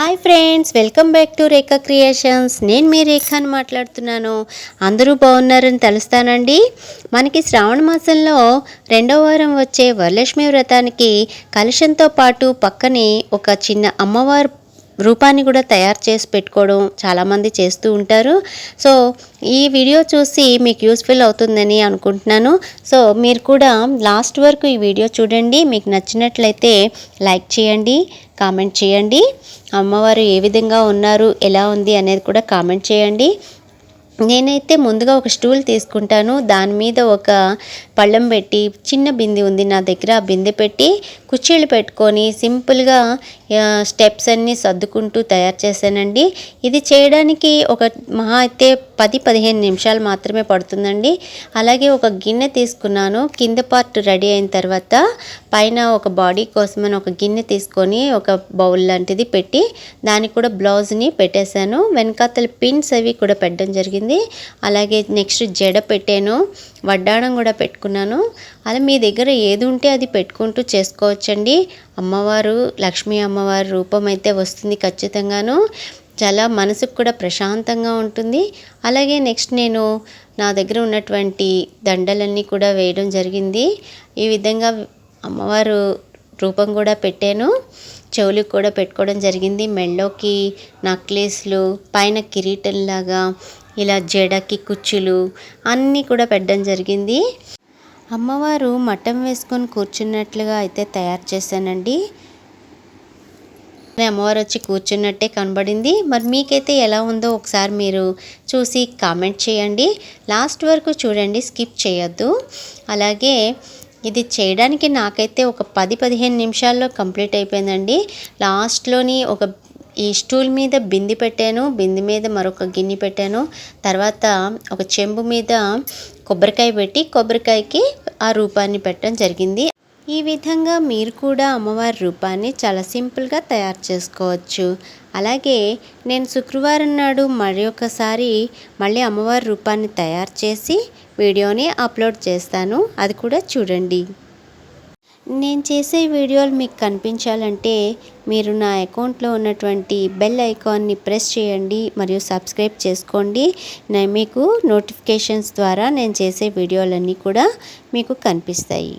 Hi friends welcome back to Rekha creations. నేను మీ రేఖను మాట్లాడుతున్నాను. అందరూ బాగున్నారని తెలుస్తానండి. మనకి శ్రావణ మాసంలో రెండో వారం వచ్చే వరలక్ష్మి వ్రతానికి కలుషంతో పాటు పక్కనే ఒక చిన్న అమ్మవారు రూపాన్ని కూడా తయారు చేసి పెట్టుకోవడం చాలామంది చేస్తూ ఉంటారు. సో ఈ వీడియో చూసి మీకు యూస్ఫుల్ అవుతుందని అనుకుంటున్నాను. సో మీరు కూడా లాస్ట్ వరకు ఈ వీడియో చూడండి. మీకు నచ్చినట్లయితే లైక్ చేయండి కామెంట్ చేయండి. అమ్మవారు ఏ విధంగా ఉన్నారు ఎలా ఉంది అనేది కూడా కామెంట్ చేయండి. నేనైతే ముందుగా ఒక స్టూల్ తీసుకుంటాను. దాని మీద ఒక పళ్ళెం పెట్టి చిన్న బిందె ఉంది నా దగ్గర ఆ బిందె పెట్టి కుర్చీలు పెట్టుకొని సింపుల్గా స్టెప్స్ అన్నీ సర్దుకుంటూ తయారు చేశానండి. ఇది చేయడానికి ఒక మహా అయితే పది పదిహేను నిమిషాలు మాత్రమే పడుతుందండి. అలాగే ఒక గిన్నె తీసుకున్నాను. కింద పార్ట్ రెడీ అయిన తర్వాత పైన ఒక బాడీ కోసమని ఒక గిన్నె తీసుకొని ఒక బౌల్ లాంటిది పెట్టి దానికి కూడా బ్లౌజ్ని పెట్టేశాను. వెనకాతల పిన్స్ అవి కూడా పెట్టడం జరిగింది. అలాగే నెక్స్ట్ జడ పెట్టాను. వడ్డాణం కూడా పెట్టుకున్నాను. అలా మీ దగ్గర ఏది ఉంటే అది పెట్టుకుంటూ చేసుకోవచ్చండి. అమ్మవారు లక్ష్మీ అమ్మవారి రూపం అయితే వస్తుంది ఖచ్చితంగాను. చాలా మనసుకు కూడా ప్రశాంతంగా ఉంటుంది. అలాగే నెక్స్ట్ నేను నా దగ్గర ఉన్నటువంటి దండలన్నీ కూడా వేయడం జరిగింది. ఈ విధంగా అమ్మవారు రూపం కూడా పెట్టాను. చెవులకు కూడా పెట్టుకోవడం జరిగింది. మెళ్ళోకి నక్లెస్లు పైన కిరీటంలాగా ఇలా జడకి కుచ్చులు అన్నీ కూడా పెట్టడం జరిగింది. అమ్మవారు మఠం వేసుకొని కూర్చున్నట్లుగా అయితే తయారు చేశానండి. అమ్మవారు వచ్చి కూర్చున్నట్టే కనబడింది. మరి మీకైతే ఎలా ఉందో ఒకసారి మీరు చూసి కామెంట్ చేయండి. లాస్ట్ వరకు చూడండి స్కిప్ చేయొద్దు. అలాగే ఇది చేయడానికి నాకైతే ఒక పది పదిహేను నిమిషాల్లో కంప్లీట్ అయిపోయిందండి. లాస్ట్లోని ఒక ఈ స్టూల్ మీద బింది పెట్టాను. బింది మీద మరొక గిన్నె పెట్టాను. తర్వాత ఒక చెంబు మీద కొబ్బరికాయ పెట్టి కొబ్బరికాయకి ఆ రూపాన్ని పెట్టడం జరిగింది. ఈ విధంగా మీరు కూడా అమ్మవారి రూపాన్ని చాలా సింపుల్గా తయారు చేసుకోవచ్చు. అలాగే నేను శుక్రవారం నాడు మరి ఒకసారి మళ్ళీ అమ్మవారి రూపాన్ని తయారు చేసి వీడియోని అప్లోడ్ చేస్తాను. అది కూడా చూడండి. నేను చేసే వీడియోలు మీకు కనిపించాలంటే మీరు నా అకౌంట్లో ఉన్నటువంటి బెల్ ఐకాన్ని ప్రెస్ చేయండి మరియు సబ్స్క్రైబ్ చేసుకోండి. మీకు నోటిఫికేషన్స్ ద్వారా నేను చేసే వీడియోలన్నీ కూడా మీకు కనిపిస్తాయి.